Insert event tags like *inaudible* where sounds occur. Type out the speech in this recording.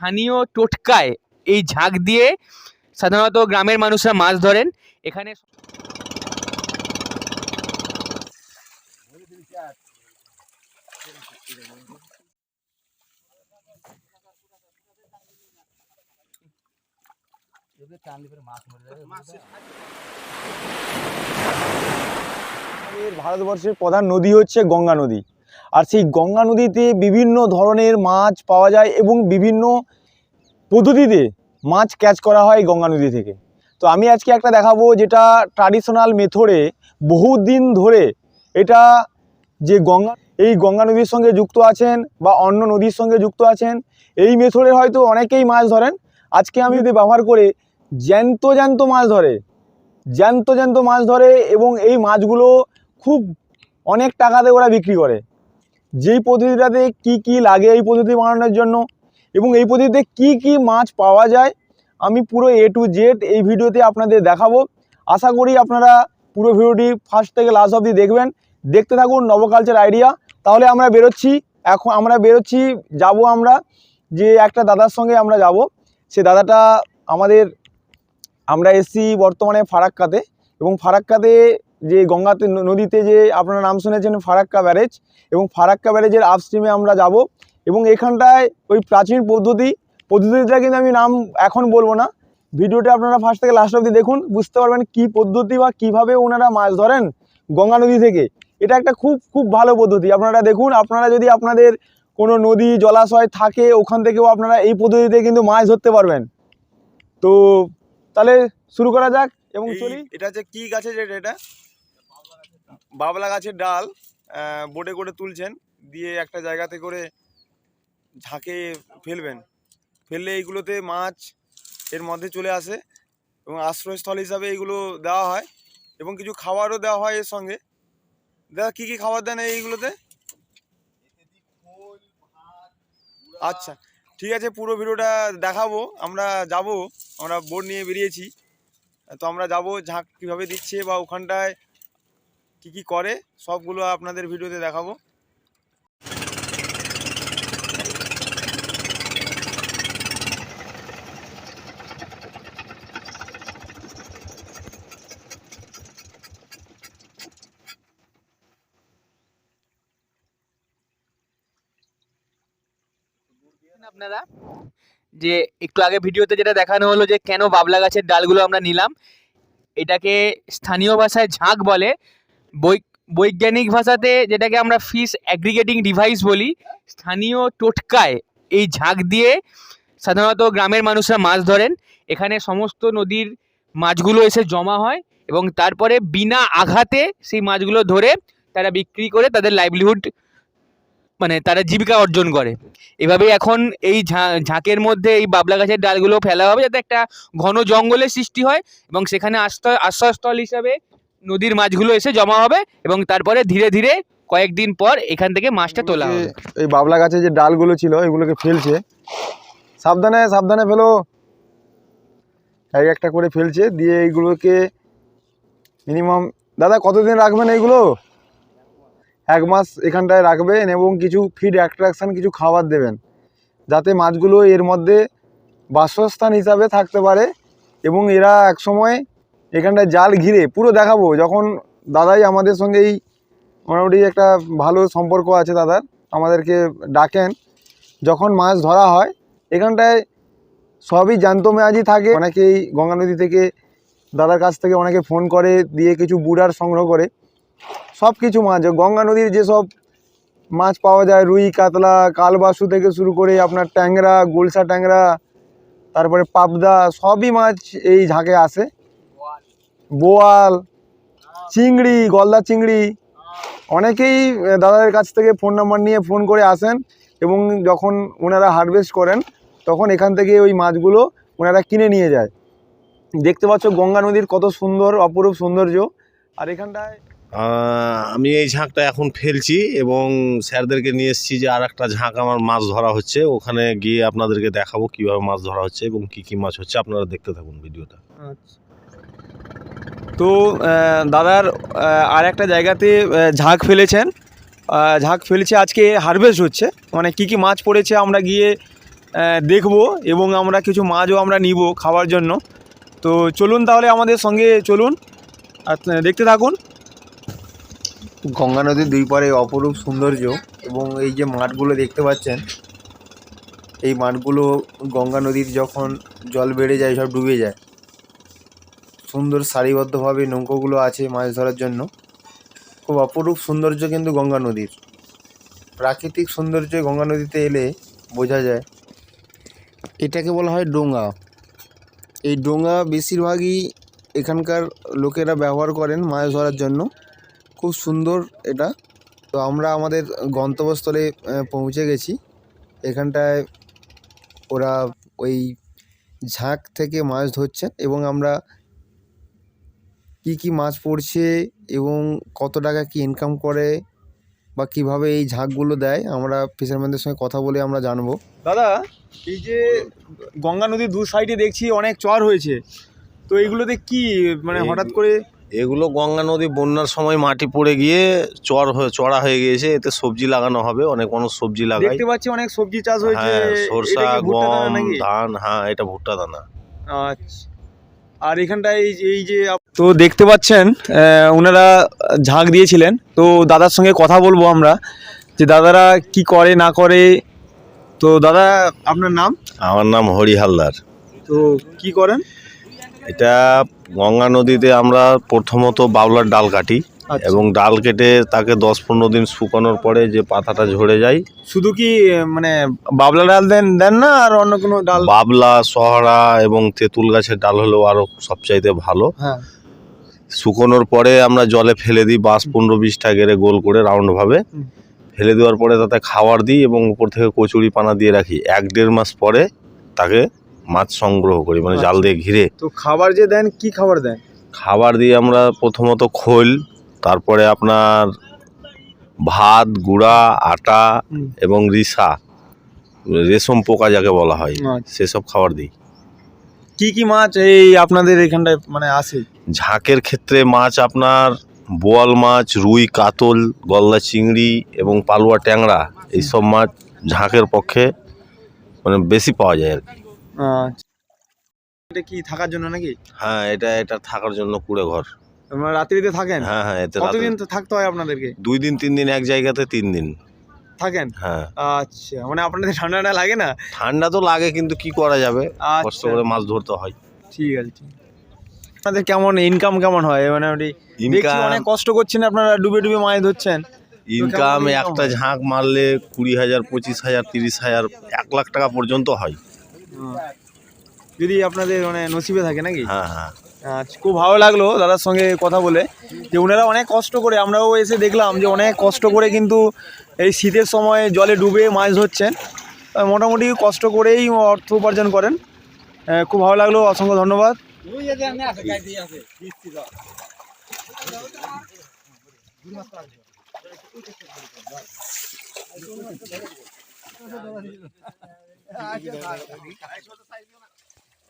স্থানীয় টোটকায় এই ঝাঁক দিয়ে সাধারণত গ্রামের মানুষরা মাছ ধরেন। এখানে ভারতবর্ষের প্রধান নদী হচ্ছে গঙ্গা নদী। আর সেই গঙ্গা নদীতে বিভিন্ন ধরনের মাছ পাওয়া যায় এবং বিভিন্ন পদ্ধতিতে মাছ ক্যাচ করা হয় গঙ্গা নদী থেকে। তো আমি আজকে একটা দেখাবো যেটা ট্রাডিশনাল মেথডে বহুদিন ধরে এটা যে গঙ্গা, এই গঙ্গা নদীর সঙ্গে যুক্ত আছেন বা অন্য নদীর সঙ্গে যুক্ত আছেন, এই মেথডে হয়তো অনেকেই মাছ ধরেন। আজকে আমি যদি ব্যবহার করে জ্যান্ত জ্যান্ত মাছ ধরে, জ্যান্ত জ্যান্ত মাছ ধরে এবং এই মাছগুলো খুব অনেক টাকাতে ওরা বিক্রি করে। যেই পদ্ধতিটাতে কি কি লাগে এই পদ্ধতি বানানোর জন্য এবং এই পদ্ধতিতে কি কি মাছ পাওয়া যায়, আমি পুরো এ টু জেড এই ভিডিওতে আপনাদের দেখাবো। আশা করি আপনারা পুরো ভিডিওটি ফার্স্ট থেকে লাস্ট অবধি দেখবেন। দেখতে থাকুন নবকালচার আইডিয়া তাহলে আমরা বেরোচ্ছি। এখন আমরা বেরোচ্ছি, যাব আমরা যে একটা দাদার সঙ্গে আমরা যাব। সে দাদাটা আমাদের, আমরা এসছি বর্তমানে ফারাক্কাতে এবং ফারাক্কাতে যে গঙ্গাতে নদীতে যে আপনারা নাম শুনেছেন ফারাক্কা ব্যারেজ এবং ফারাক্কা ব্যারেজের আপস্ট্রিমে আমরা যাব এবং এখানটায় ওই প্রাচীন পদ্ধতি পদ্ধতিটা কিন্তু আমি নাম এখন বলব না। ভিডিওটা আপনারা ফার্স্ট থেকে লাস্ট অবধি দেখুন বুঝতে পারবেন কি পদ্ধতি বা কীভাবে ওনারা মাছ ধরেন গঙ্গা নদী থেকে। এটা একটা খুব খুব ভালো পদ্ধতি। আপনারা দেখুন আপনারা যদি আপনাদের কোনো নদী জলাশয় থাকে ওখান থেকেও আপনারা এই পদ্ধতিতে কিন্তু মাছ ধরতে পারবেন। তো তাহলে শুরু করা যাক এবং চলি। এটা হচ্ছে কি গাছের যেটা এটা? বাবলা গাছের ডাল বোটে করে তুলছেন, দিয়ে একটা জায়গাতে করে ঝাঁকে ফেলবেন। ফেললে এইগুলোতে মাছ এর মধ্যে চলে আসে এবং আশ্রয়স্থল হিসাবে এইগুলো দেওয়া হয় এবং কিছু খাবারও দেওয়া হয় এর সঙ্গে। দাদা, কী কী খাবার দেন এইগুলোতে? আচ্ছা ঠিক আছে, পুরো ভিডিওটা দেখাবো। আমরা যাব, আমরা বোর্ড নিয়ে বেরিয়েছি। তো আমরা যাব, ঝাঁক কীভাবে দিচ্ছে বা ওখানটায় কি কি করে, সবগুলো আপনাদের ভিডিওতে দেখাবো। আপনারা, যে একটু আগে ভিডিওতে যেটা দেখানো হলো যে কেন বাবলা গাছের ডালগুলো আমরা নিলাম, এটাকে স্থানীয় ভাষায় ঝাঁক বলে। বৈজ্ঞানিক ভাষাতে যেটাকে আমরা ফিশ অ্যাগ্রিগেটিং ডিভাইস বলি, স্থানীয় টোটকায় এই ঝাঁক দিয়ে সাধারণত গ্রামের মানুষরা মাছ ধরেন। এখানে সমস্ত নদীর মাছগুলো এসে জমা হয় এবং তারপরে বিনা আঘাতে সেই মাছগুলো ধরে তারা বিক্রি করে তাদের লাইভলিহুড মানে তারা জীবিকা অর্জন করে। এভাবেই এখন এই ঝাঁকের মধ্যে এই বাবলা গাছের ডালগুলো ফেলা হবে যাতে একটা ঘন জঙ্গলের সৃষ্টি হয় এবং সেখানে আশ্রয়, আশ্রয়স্থল হিসাবে নদীর মাছগুলো এসে জমা হবে এবং তারপরে ধীরে ধীরে কয়েকদিন পর এখান থেকে মাছটা তোলা হবে। এই বাবলা গাছে যে ডালগুলো ছিল এগুলোকে ফেলছে। সাবধানে সাবধানে ফেলো। এক একটা করে ফেলছে দিয়ে এইগুলোকে মিনিমাম দাদা কতদিন রাখবেন এইগুলো? এক মাস এখানটায় রাখবেন এবং কিছু ফিড অ্যাট্রাকশান কিছু খাবার দেবেন। যাতে মাছগুলো এর মধ্যে বাসস্থান হিসাবে থাকতে পারে এবং এরা একসময় এখানটায় জাল ঘিরে পুরো দেখাবো। যখন দাদাই আমাদের সঙ্গে এই মোটামুটি একটা ভালো সম্পর্ক আছে দাদার, আমাদেরকে ডাকেন। যখন মাছ ধরা হয়, এখানটায় সবই জ্যান্ত মেয়াজি থাকে। অনেকেই গঙ্গা নদী থেকে দাদার কাছ থেকে অনেকে ফোন করে, দিয়ে কিছু বুড়ার সংগ্রহ করে। সব কিছু মাছ, গঙ্গা নদীর যেসব মাছ পাওয়া যায়, রুই, কাতলা, কালবাসু থেকে শুরু করে আপনার ট্যাংরা, গোলসা ট্যাংরা, তারপরে পাবদা, সবই মাছ এই ঝাঁকে আসে। বোয়াল চিংড়ি গলদা চিংড়ি। অনেকেই দাদাদের কাছ থেকে ফোন নাম্বার নিয়ে ফোন করে আসেন এবং যখন ওনারা হারভেস্ট করেন তখন এখান থেকে ওই মাছগুলো ওনারা কিনে নিয়ে যায়। দেখতে পাচ্ছ গঙ্গা নদীর কত সুন্দর অপরূপ সৌন্দর্য। আর এখানটায় আমি এই ঝাঁকটা এখন ফেলছি এবং স্যারদেরকে নিয়ে এসেছি যে আর একটা ঝাঁক আমার মাছ ধরা হচ্ছে। ওখানে গিয়ে আপনাদেরকে দেখাবো কীভাবে মাছ ধরা হচ্ছে এবং কি কি মাছ হচ্ছে। আপনারা দেখতে থাকুন ভিডিওটা। তো দাদার আর একটা জায়গাতে ঝাঁক ফেলেছেন। ঝাঁক ফেলেছে, আজকে হারভেস্ট হচ্ছে। মানে কি কি মাছ পড়েছে আমরা গিয়ে দেখব এবং আমরা কিছু মাছও আমরা নিব খাওয়ার জন্য। তো চলুন তাহলে আমাদের সঙ্গে চলুন। আর দেখতে থাকুন। গঙ্গা নদীর দুই পারে অপরূপ সৌন্দর্য এবং এই যে মাঠগুলো দেখতে পাচ্ছেন, এই মাঠগুলো গঙ্গা নদীর যখন জল বেড়ে যায়, সব ডুবে যায়। সুন্দর সারিবদ্ধভাবে নৌকোগুলো আছে মাছ ধরার জন্য। খুব অপরূপ সৌন্দর্য কিন্তু গঙ্গা নদীর। প্রাকৃতিক সৌন্দর্য গঙ্গা নদীতে এলে বোঝা যায়, এটাকে বলা হয় ডোঙা। এই ডোঙ্গা বেশিরভাগই এখানকার লোকেরা ব্যবহার করেন মাছ ধরার জন্য। খুব সুন্দর এটা। তো আমরা আমাদের গন্তব্যস্থলে পৌঁছে গেছি। এখানটায় ওরা ওই ঝাঁক থেকে মাছ ধরছেন এবং আমরা কি কি মাছ পড়ছে এবং কত টাকা কি ইনকাম করে বা কীভাবে এই ঝাঁকগুলো দেয় আমরা ফিশারম্যানদের সঙ্গে কথা বলে আমরা জানব। দাদা এই যে গঙ্গা নদীর দু সাইডে দেখছি অনেক চর হয়েছে। তো এইগুলোতে কি মানে হঠাৎ করে এগুলো গঙ্গা নদী বন্যার সময় মাটি পড়ে গিয়ে চর হয়ে চড়া হয়ে গিয়েছে এতে সবজি লাগানো হবে অনেক মানুষ সবজি লাগায়। দেখতে পাচ্ছি অনেক সবজি চাষ হয়েছে। হ্যাঁ সরষা গম ধান হ্যাঁ এটা ভুট্টা দানা। আচ্ছা। আর এখানটায় এই যে- এই যে তো দেখতে পাচ্ছেন ওনারা ঝাঁক দিয়েছিলেন। তো দাদার সঙ্গে কথা বলব আমরা যে দাদারা কি করে না করে। তো দাদা আপনার নাম? আমার নাম হরি হালদার। তো কি করেন? এটা গঙ্গা নদীতে আমরা প্রথমত বাউলার ডাল কাটি। এবং ডাল কেটে তাকে দশ পনেরো দিন শুকানোর পরে যে পাতাটা ঝরে যায় শুধু কি মানে বাবলা ডাল দেন দেন না আর অন্য কোনো ডাল? বাবলা সহরা এবং তেঁতুল গাছের ডাল হলেও আরও সবচাইতে ভালো। হ্যাঁ। শুকোনোর পরে আমরা জলে ফেলে দিই বাঁশ পনেরো বিশটা গেড়ে গোল করে রাউন্ডভাবে। ফেলে দেওয়ার পরে তাতে খাবার দিই এবং উপর থেকে কচুরি পানা দিয়ে রাখি। এক দেড় মাস পরে তাকে মাছ সংগ্রহ করি মানে জাল দিয়ে ঘিরে। তো খাবার যে দেন কি খাবার দেন? খাবার দিয়ে আমরা প্রথমত খোল তারপরে আপনার ভাত গুঁড়া আটা এবং রিসা রেশম পোকা যাকে বলা হয় আচ্ছা। সেসব খাবার দিই। কি কি মাছ এই আপনাদের এখানটায় মানে আসে? ঝাঁকের ক্ষেত্রে মাছ আপনার বোয়াল মাছ রুই কাতল গলদা চিংড়ি এবং পালুয়া ট্যাংরা এইসব মাছ ঝাঁকের পক্ষে মানে বেশি পাওয়া যায় আর কি। আচ্ছা। এটা কি থাকার জন্য নাকি? হ্যাঁ এটা এটা থাকার জন্য কুড়ে ঘর রাত্রিতে থাকেন? হ্যাঁ হ্যাঁ এতে রাতে- কতদিন তো থাকতে হয় আপনাদেরকে? দুই দিন তিন দিন এক জায়গাতে তিন দিন। থাকেন? হ্যাঁ। আচ্ছা মানে আপনাদের ঠান্ডা না লাগে না? ঠান্ডা তো লাগে কিন্তু কি করা যাবে? কষ্ট আচ্ছা করে মাছ ধরতে হয়। ঠিক আছে ঠিক আছে। আপনাদের কেমন ইনকাম কেমন হয়? মানে ওটি দেখছি ইনকাম অনেক কষ্ট করছেন আপনারা ডুবে ডুবে মাছ ধরছেন। ইনকাম income একটা হয়? ঝাঁক মারলে কুড়ি হাজার পঁচিশ হাজার তিরিশ হাজার এক লাখ টাকা পর্যন্ত হয়। যদি আপনাদের মানে নসিবে থাকে নাকি? হ্যাঁ হ্যাঁ। আচ্ছা খুব ভালো লাগল দাদার সঙ্গে কথা বলে। যে ওনারা অনেক কষ্ট করে আমরাও এসে দেখলাম যে অনেক কষ্ট করে কিন্তু এই শীতের সময় জলে ডুবে মাছ ধরছেন। মোটামুটি কষ্ট করেই অর্থ উপার্জন করেন। খুব ভালো লাগল অসংখ্য ধন্যবাদ। হুম, *laughs*